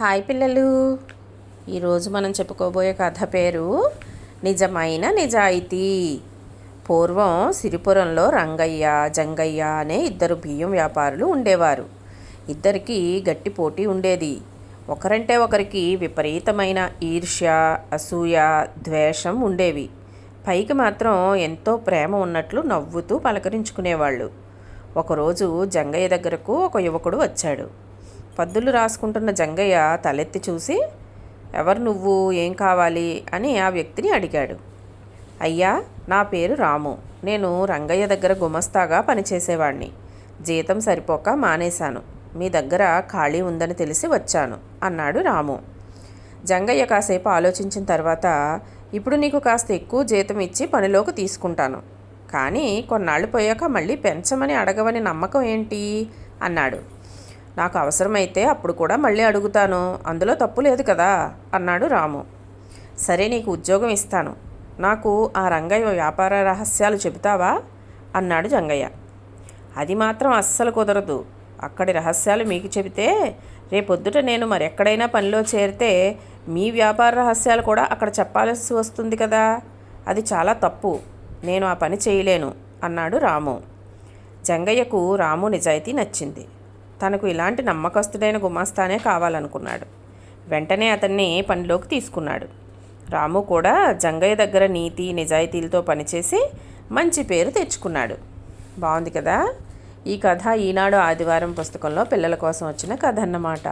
Hi పిల్లలు. ఈరోజు మనం చెప్పుకోబోయే కథ పేరు నిజమైన నిజాయితీ. పూర్వం సిరిపురంలో రంగయ్య జంగయ్య అనే ఇద్దరు బియ్యం వ్యాపారులు ఉండేవారు. ఇద్దరికి గట్టి పోటీ ఉండేది. ఒకరంటే ఒకరికి విపరీతమైన ఈర్ష్య అసూయ ద్వేషం ఉండేవి. పైకి మాత్రం ఎంతో ప్రేమ ఉన్నట్లు నవ్వుతూ పలకరించుకునేవాళ్ళు. ఒకరోజు జంగయ్య దగ్గరకు ఒక యువకుడు వచ్చాడు. పద్దులు రాసుకుంటున్న జంగయ్య తలెత్తి చూసి ఎవరు నువ్వు? ఏం కావాలి? అని ఆ వ్యక్తిని అడిగాడు. అయ్యా నా పేరు రాము. నేను రంగయ్య దగ్గర గుమస్తాగా పనిచేసేవాడిని జీతం సరిపోక మానేశాను. మీ దగ్గర ఖాళీ ఉందని తెలిసి వచ్చాను అన్నాడు రాము. జంగయ్య కాసేపు ఆలోచించిన తర్వాత ఇప్పుడు నీకు కాస్త ఎక్కువ జీతం ఇచ్చి పనిలోకి తీసుకుంటాను. కానీ కొన్నాళ్ళు పోయాక మళ్ళీ పెంచమని అడగవని నమ్మకం ఏంటి? అన్నాడు. నాకు అవసరమైతే అప్పుడు కూడా మళ్ళీ అడుగుతాను. అందులో తప్పు లేదు కదా? అన్నాడు రాము. సరే నీకు ఉద్యోగం ఇస్తాను. నాకు ఆ రంగయ్య వ్యాపార రహస్యాలు చెబుతావా? అన్నాడు జంగయ్య. అది మాత్రం అస్సలు కుదరదు. అక్కడి రహస్యాలు మీకు చెబితే రేపొద్దుట నేను మరెక్కడైనా పనిలో చేరితే మీ వ్యాపార రహస్యాలు కూడా అక్కడ చెప్పాల్సి వస్తుంది కదా? అది చాలా తప్పు. నేను ఆ పని చేయలేను అన్నాడు రాము. జంగయ్యకు రాము నిజాయితీ నచ్చింది. తనకు ఇలాంటి నమ్మకస్తుడైన గుమాస్తానే కావాలనుకున్నాడు. వెంటనే అతన్ని పనిలోకి తీసుకున్నాడు. రాము కూడా జంగయ్య దగ్గర నీతి నిజాయితీలతో పనిచేసి మంచి పేరు తెచ్చుకున్నాడు. బాగుంది కదా? ఈ కథ ఈనాడు ఆదివారం పుస్తకంలో పిల్లల కోసం వచ్చిన కథ అన్నమాట